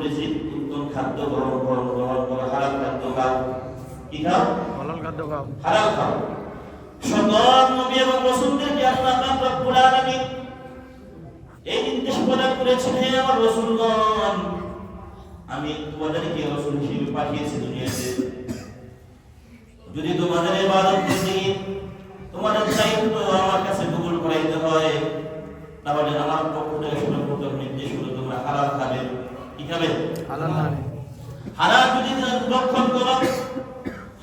উত্তম খাদ্য গ্রহণ গ্রহণ গ্রহণ করো হারাম খাদ্য খাও। কি খাও? হালাল খাদ্য খাও। হারাম খাও। সকল নবী এবং রাসূলদেরকে আল্লাহ পাক রব্বুল আলামিন এই নির্দেশ প্রদান করেছেন হে আমার রাসূলগণ আমি তোমাদেরকে রাসূল হিসেবে পাঠিয়েছি দুনিয়াতে। যদি তোমাদের ইবাদত করতে তোমাদের দায়িত্ব আমার কাছে কবুল করাইতে হয় তাহলে আমার পক্ষ থেকে সর্বপ্রথম নির্দেশ হলো তোমরা হালাল খাবে। কি খাবে? হারাম যদি রক্ষণ করো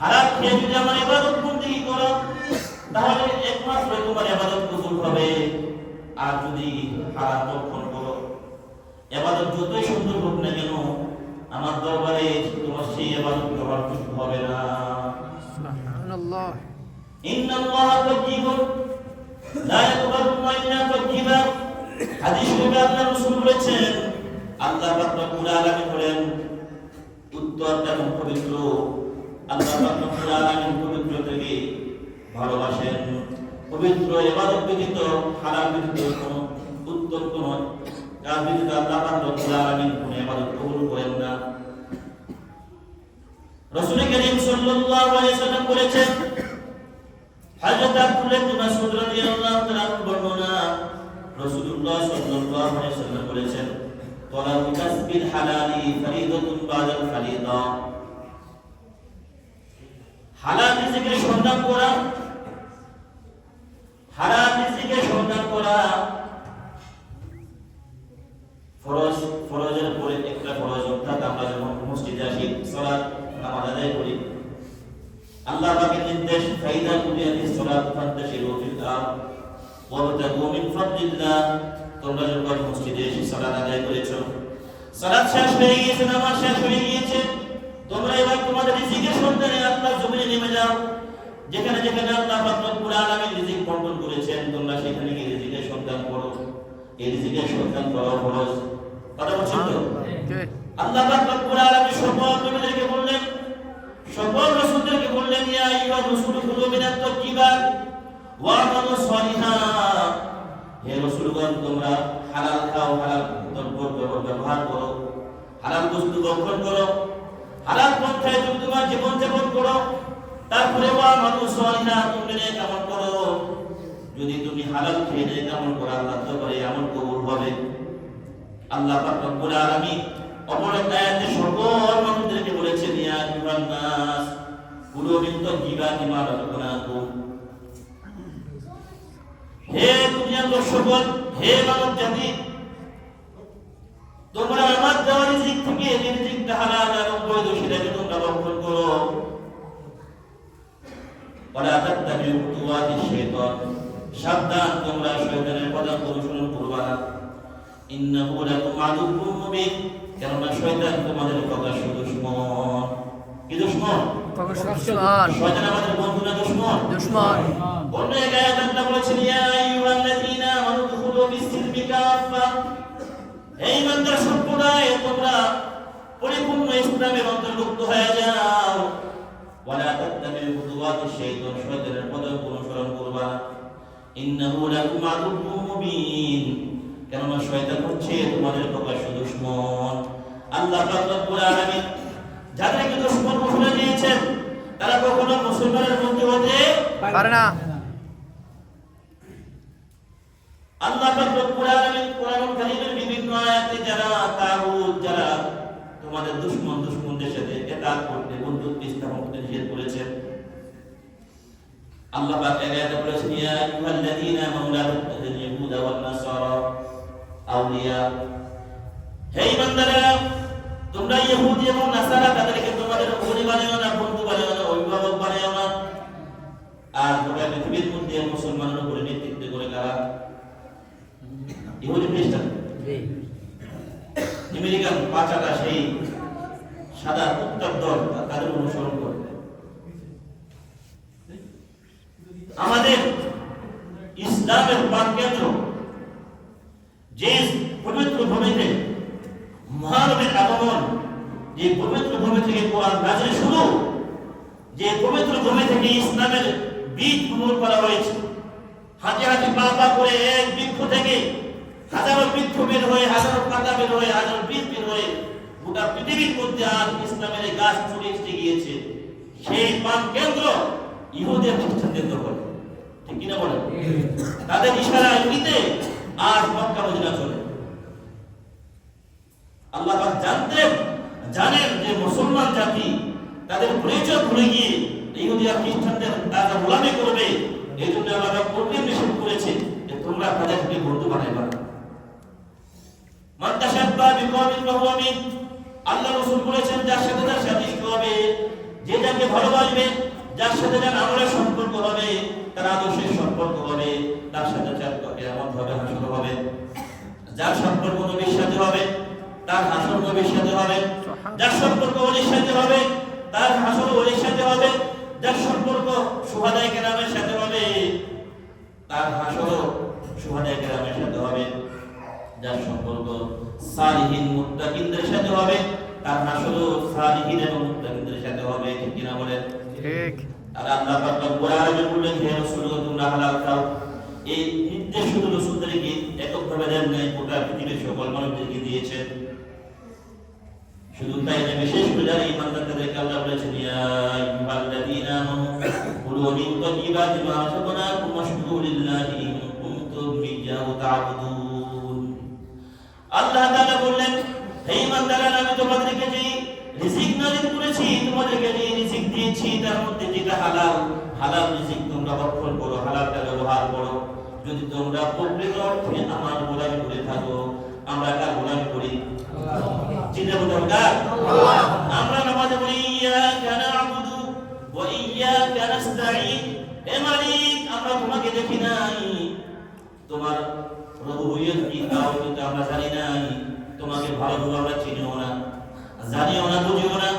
হারাম খেয়ে যদি আমার ইবাদত বন্দি করো তাহলে একমাত্র তোমার ইবাদত কবুল হবে। আর যদি হারাম রক্ষণ করো ইবাদত যতই সুন্দর হোক না কেন আমার দরবারে তোমার সেই করার হবে না। ইয়াকবালু ইল্লা তাইয়্যিবা। হাদিস শরীফে আল্লাহ রাসূল বলেছেন আল্লাহ রব্বুল আলামিন বলেন উত্তর এবং পবিত্র। আল্লাহ রব্বুল আলামিন পবিত্র থেকে ভালোবাসেন। পবিত্র ইবাদত ব্যতীত হারাম ব্যতীত কোনো উত্তম কোনো কাজ ব্যতীত আল্লাহ রব্বুল আলামিন কোনো ইবাদত কবুল করেন না। রাসূল করিম সাল্লাল্লাহু আলাইহি সাল্লাম বলেছেন, হযরত আব্দুল্লাহ ইবনে মাসউদ রাদিয়াল্লাহু তাআলা বর্ণনা রাসূলুল্লাহ সাল্লাল্লাহু আলাইহি সাল্লাম বলেছেন। তলাবু কাসবিল হালালি ফরিদাতুন বাদাল ফরিদা হালাল রিজিকের সন্ধান করা হারাম রিজিকের সন্ধান করা ফরজ, ফরজের পরে একটা ফরজ অর্থাৎ আমরা যখন মসজিদে আসি, সালাত, নামাজ আদায় করি, আল্লাহ পাকের নির্দেশ, ফাইদা কুলিয়াতি সালাত, ফান্তাশিরু ফিল আরদ ওয়াবতাগু মিন ফাদলিল্লাহ। তোমরা যখন মসজিদে এসে সালাত আদায় করেছ, সালাত শেষ হয়ে গিয়েছে, নামাজ শেষ হয়ে গিয়েছে, তোমরা এবার তোমাদের রিজিকের সন্ধানে আল্লাহর জমিনে নেমে যাও, যেখানে যেখানে আল্লাহ রব্বুল আলামিন রিজিক বন্টন করেছেন, তোমরা সেখানে গিয়ে রিজিকের সন্ধান করো। এই রিজিকের সন্ধান করা ফরজ। কথা বলছেন তো? আল্লাহ রব্বুল আলামিন সকল নবীদেরকে বললেন, সকল রাসূলদেরকে বললেন, ইয়া আইয়ুহার রাসূল খুযু মিনাত তাইয়্যিবাত ওয়া আমালু সালিহা হে রাসূলগণ, তোমরা হালাল খাও, হালাল দ্রব্য ব্যবহার করো। হালাল বস্তু ভক্ষণ করো। হালাল পন্থায় তুমি তোমার জীবন যাপন করো তারপরে ওয়া আমালু সালিহা তুমি নেক আমল করো? যদি তুমি হালাল খেয়ে নেক আমল করো? আল্লাহ তো করে আমল কবুল হবে। আল্লাহ পাক রব্বুল আলামিন অপর সকল মানুষদেরকে বলেছেন, ইয়া আইয়ুহান নাস, কুলু মিন তাইয়্যিবাতি মা রাযাকনাকুম। হে দুনিয়ার লোক হে মানব জাতি, তোমরা আমার দেওয়া রিজিক থেকে এবং তোমরা করো। শাইতান সাবধান তোমরা কথা অনুসরণ করবা কেননা শয়তান তোমাদের প্রকাশ্য দুশমন। শয়তান আমাদের বন্ধু না দুশমন। দুশমন। অন্য এক আয়াত আল্লাহ বলেছেন ইয়া আইয়ুহাল্লাযীনা আমানু দুখুলু ফিস-সিলমি কাফা হে ইমানদার সম্প্রদায় তোমরা পরিপূর্ণ ইসলামের অন্তর্ভুক্ত হয়ে যাও। ওয়ালা তাত্তাবিউ খুতুওয়াতিশ শাইতান শয়তানের পথ অনুসরণ করবা। ইন্নাহু লাকুম আদুউম মুবিন। কেননা শয়তান হচ্ছে তোমাদের প্রকাশ্য দুশমন। আল্লাহ পাক রব্বুল আলামিন যাদেরকে দুশমন ঘোষণা দিয়েছেন তারা কখনো মুসলমানের মধ্যে হতে পারে না। আল্লাহ রব্বুল আলামিন কোরআনুল কারীমের বিভিন্ন আয়াতে যারা তাগুত যারা তোমাদের দুশমন দুশমনদের সাথে এতাত করতে বন্ধুত্ব স্থাপন করতে নিষেধ করেছেন আল্লাহ পাক আয়াতে বলেছেন ইয়া আইয়ুহাল্লাযীনা ইয়াহুদা ওয়ান নাসারা আউলিয়া। হে ইমানদারেরা তোমরা ইহুদি এবং নাসারা তাদেরকে তোমাদের বানিও না বন্ধু বানিও না অভিভাবক বানিও না। আর গোটা পৃথিবীর মধ্যে মুসলমানের উপরে নেতৃত্ব করে কারা? ইহুদি খ্রিস্টান। আমেরিকান পাচাটা সেই সাদা উত্তর দল তাদের অনুসরণ করে আমাদের ইসলামের প্রাণকেন্দ্র যে পবিত্র ভূমিতে মহানবীর আগমন যে পবিত্র ভূমি থেকে কোরআন নাজিল শুরু যে পবিত্র ভূমি থেকে ইসলামের বীজ বপন করা হয়েছে, হাতে হাতে পা পা করে এক বৃক্ষ থেকে হাজারো বৃক্ষ বের হয়ে, হাজারো পাতা বের হয়ে, হাজারো বীজ বের হয়ে গোটা পৃথিবীর মধ্যে আর ইসলামের গাছ ছড়িয়ে ছিটে গিয়েছে। সেই পান কেন্দ্র ইহুদের খ্রিস্টানদের দখলে ঠিক কিনা বলেন তাদের ইশারায় নিতে আজ মক্কা মদিনা চলে। আল্লাহ জানতেন, জানেন যে মুসলমান জাতি তাদের পরিচয় ভুলে গিয়ে ইহুদি আর খ্রিস্টানদের তারা গোলামি করবে এই জন্য আল্লাহ কঠিন নিষেধ করেছে যে তোমরা তাদেরকে বন্ধু রাসূল বলেছেন, যার সাথে যার সম্পর্ক হবে, তার সম্পর্ক হবে, তার সাথে হবে, যার সম্পর্ক হবে, তার হবে, যার সম্পর্ক হবে তার হাসল ওলির সাথে হবে যার সম্পর্ক সুহাদায় কেরামের সাথে হবে। তার হাসল সুহাদায় কেরামের সাথে হবে যার সম্পর্ক সালিহীন মুত্তাকিনদের সাথে হবে। তার হাসল সালিহীন এবং মুত্তাকিনদের সাথে হবে। ঠিক কিনা বলেন? ঠিক। আর আল্লাহ পাক রব্বুল আলামিন বললেন হে রাসূল তোমরা হালাল খাও। এই নির্দেশ শুধু রাসূলদেরকে এককভাবে দেন নাই গোটা পৃথিবীর সকল মানুষদেরকে দিয়েছেন। শুধু তাই না বিশেষ করে যারা ইমানদারদেরকে আল্লাহ বলেছেন, ইয়া আইয়ুহাল্লাযীনা আমানু কুলু মিন তাইয়্যিবাতি মা রাযাকনাকুম ওয়াশকুরু লিল্লাহি ইন কুনতুম ইয়্যাহু তা'বুদুন আল্লাহ তাআলা বললেন, হে ইমানদাররা আমি তোমাদেরকে যে রিজিক নাযিল করেছি, তোমাদেরকে যে রিজিক দিয়েছি, তার মধ্যে যেটা হালাল হালাল রিজিক তোমরা ভক্ষণ করো, হালালটা ব্যবহার করো। যদি তোমরা প্রকৃত অর্থে আমার গোলামি করে থাকো, আমরা কার গোলামি করি? চিন্তা করতে হবে আমরা নামাজে বলি, ইয়াকা না'বুদু ওয়া ইয়াকা নাস্তাঈন। হে মালিক, আমরা তোমাকে দেখি নাই। তোমার রবুবিয়ত কি তাও কিন্তু আমরা জানি নাই। তোমাকে ভালোভাবে আমরা চিনিও না, জানিও না, বুঝিও না।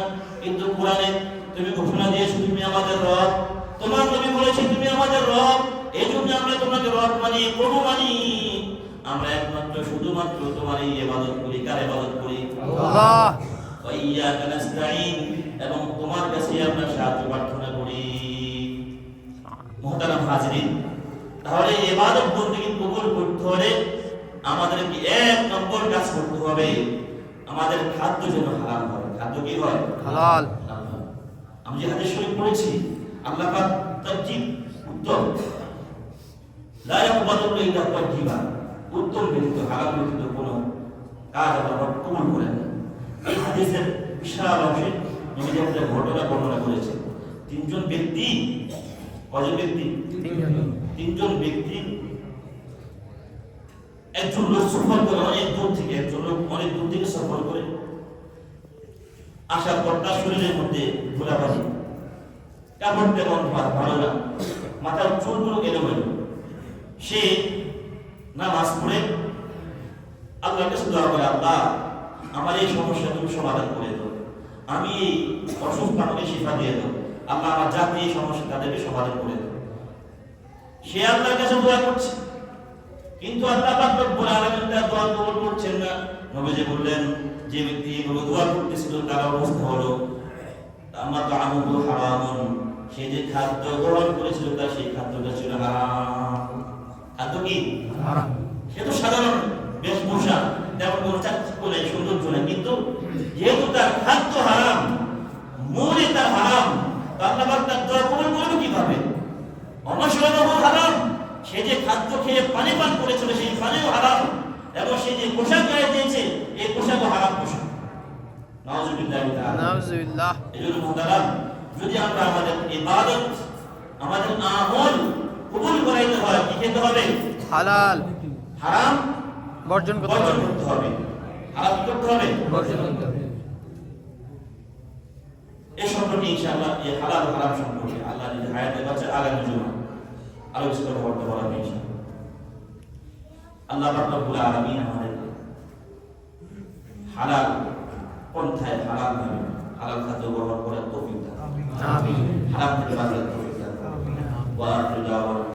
কিন্তু কোরআনে তুমি ঘোষণা দিয়েছ, তুমি আমাদের রব। তোমার নবী বলেছে, তুমি আমাদের রব। এই আমরা তোমাকে রব মানি, প্রভু মানি। আমরা একমাত্র শুধুমাত্র তোমার এই ইবাদত করি। কার ইবাদত করি? আল্লাহ। ইয়াকা নাস্তাঈন এবং তোমার কাছে আমরা সাহায্য প্রার্থনা করি। মোহতারাম হাজরিন তাহলে এবাদত বন্দেগী কবুল করতে হলে আমাদেরকে এক নম্বর কাজ করতে হবে। আমাদের খাদ্য যেন হালাল হয়। খাদ্য কি হয়? হালাল। আমি যে হাদিস শরীফ পড়েছি আল্লাহ পাক তাজ্জিব উত্তম। লা ইয়াকবালু ইল্লা তাজ্জিবা উত্তম ব্যতীত হালাল ব্যতীত কোনো কাজ পাক কবুল করেন এই হাদিসের বিশাল অংশে নবী যে ঘটনা বর্ণনা করেছে তিনজন ব্যক্তি কজন ব্যক্তি? তিনজন। ব্যক্তি একজন লোক সফর করে অনেক দূর থেকে একজন লোক অনেক দূর থেকে সফর করে। আসার পর তার শরীরের মধ্যে ধুলাবালি কাপড় তেমন ভালো না। মাথার চুলগুলো এলোমেলো। সে নামাজ পড়ে আল্লাহর কাছে দোয়া করে, আল্লাহ, আমার এই সমস্যা তুমি সমাধান করে দাও। আমি এই অসুস্থ আমাকে শিফা দিয়ে দাও। আল্লাহ আমার জাতি এই সমস্যা তাদেরকে সমাধান করে দাও। সে আল্লাহর কাছে দোয়া করছে। কিন্তু আল্লাহ রব্বুল আলামিন তার দোয়া কবুল করছেন না। নবীজি বললেন, যে ব্যক্তি এগুলো দোয়া করতেছিল, তার অবস্থা হলো আমার তো আমুল সে যে খাদ্য গ্রহণ করেছিল, তার সেই খাদ্যটা ছিল হারাম। খাদ্য কি সে তো সাধারণ বেশভূষা তেমন কোনো চাকচিক্য নেই সৌন্দর্য নেই। কিন্তু যেহেতু তার খাদ্য হারাম মূলে তার হারাম তো আল্লাহ তার দোয়া কবুল করবে কীভাবে? অনশরণও হারাম। সে যে খাদ্য খেয়ে পানি পান করেছিল সেই পানিও হারাম। এবং সে যে পোশাক গায়ে দিয়েছে এই পোশাকও হারাম পোশাক। যদি আমরা আমাদের ইবাদত আমাদের আমল কবুল করাইতে হয় কি খেতে হবে? হালাল। হারাম? বর্জন করতে হবে। করতে হবে। হারাম করতে হবে? বর্জন করতে হবে। এই সম্পর্কে ইনশাআল্লাহ এই হালাল হারাম সম্পর্কে আল্লাহ যদি হায়াতে বাঁচে আগামী পারা ইনশাআল্লাহ। আল্লাহ রব্বুল আলামিন আমাদের হালাল পন্থায় হালাল ভাবে হালাল খাদ্য গ্রহণ করার তৌফিক দান আমিন। হারাম থেকে বাঁচার তৌফিক দান ওয়া আখিরু দাওয়ানা